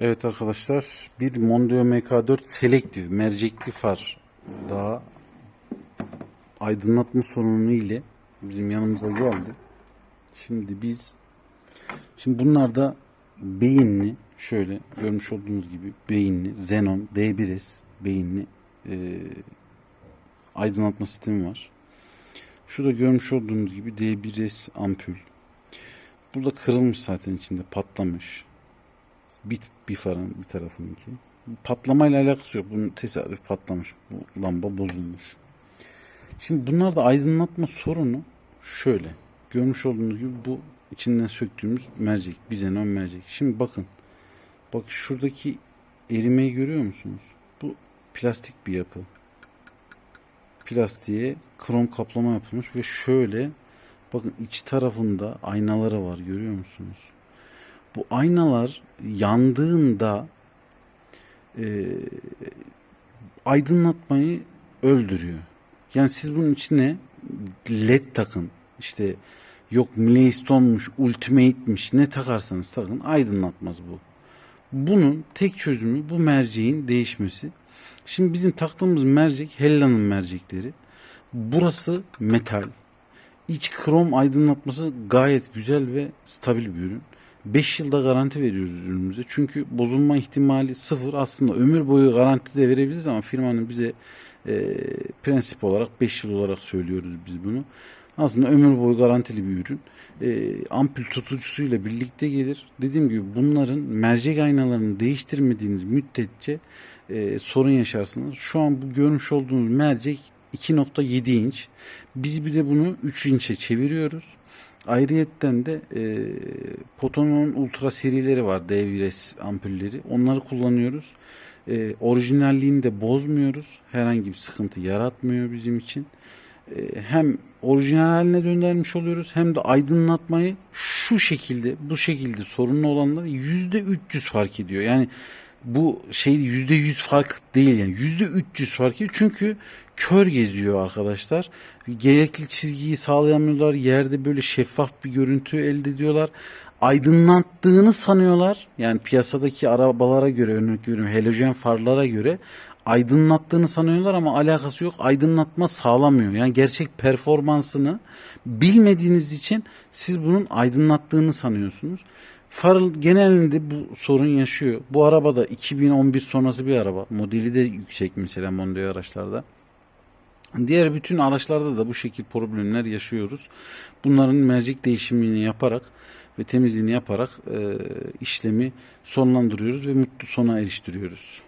Evet arkadaşlar bir Mondeo MK4 Selective mercekli far daha aydınlatma sorunu ile bizim yanımıza geldi. Şimdi biz şimdi bunlar da beyinli şöyle görmüş olduğunuz gibi beyinli Xenon D1S beyinli e, aydınlatma sistemi var. Şurada görmüş olduğunuz gibi D1S ampul. Burada kırılmış zaten içinde patlamış. Bir, bir farın bir tarafınınki. Patlamayla alakası yok. Bunun tesadüf patlamış. Bu lamba bozulmuş. Şimdi bunlarda aydınlatma sorunu şöyle. Görmüş olduğunuz gibi bu içinden söktüğümüz mercek. Bizenon mercek. Şimdi bakın. Bak şuradaki erimeyi görüyor musunuz? Bu plastik bir yapı. Plastiğe krom kaplama yapılmış ve şöyle bakın iç tarafında aynaları var görüyor musunuz? Bu aynalar yandığında e, aydınlatmayı öldürüyor. Yani siz bunun içine led takın. İşte yok Milestone Ultimate'miş ne takarsanız takın aydınlatmaz bu. Bunun tek çözümü bu merceğin değişmesi. Şimdi bizim taktığımız mercek Hella'nın mercekleri. Burası metal. İç krom aydınlatması gayet güzel ve stabil bir ürün. 5 yılda garanti veriyoruz ürünümüze. Çünkü bozulma ihtimali sıfır. Aslında ömür boyu garanti de verebiliriz ama firmanın bize e, prensip olarak 5 yıl olarak söylüyoruz biz bunu. Aslında ömür boyu garantili bir ürün. E, ampul tutucusuyla birlikte gelir. Dediğim gibi bunların mercek aynalarını değiştirmediğiniz müddetçe e, sorun yaşarsınız. Şu an bu görmüş olduğunuz mercek 2.7 inç. Biz bir de bunu 3 inçe çeviriyoruz. Ayrıyetten de e, Potonon Ultra serileri var D1S ampulleri. Onları kullanıyoruz. E, orijinalliğini de bozmuyoruz. Herhangi bir sıkıntı yaratmıyor bizim için. E, hem orijinal haline döndürmüş oluyoruz hem de aydınlatmayı şu şekilde bu şekilde sorunlu olanlar %300 fark ediyor. Yani bu şey yüzde yüz fark değil yani. Yüzde 300 fark ediyor çünkü kör geziyor arkadaşlar. Gerekli çizgiyi sağlayamıyorlar. Yerde böyle şeffaf bir görüntü elde ediyorlar. Aydınlattığını sanıyorlar. Yani piyasadaki arabalara göre örnek veriyorum halojen farlara göre aydınlattığını sanıyorlar ama alakası yok aydınlatma sağlamıyor yani gerçek performansını bilmediğiniz için siz bunun aydınlattığını sanıyorsunuz Far genelinde bu sorun yaşıyor. Bu araba da 2011 sonrası bir araba. Modeli de yüksek mesela Mondeo araçlarda. Diğer bütün araçlarda da bu şekil problemler yaşıyoruz. Bunların mercek değişimini yaparak ve temizliğini yaparak e, işlemi sonlandırıyoruz ve mutlu sona eriştiriyoruz.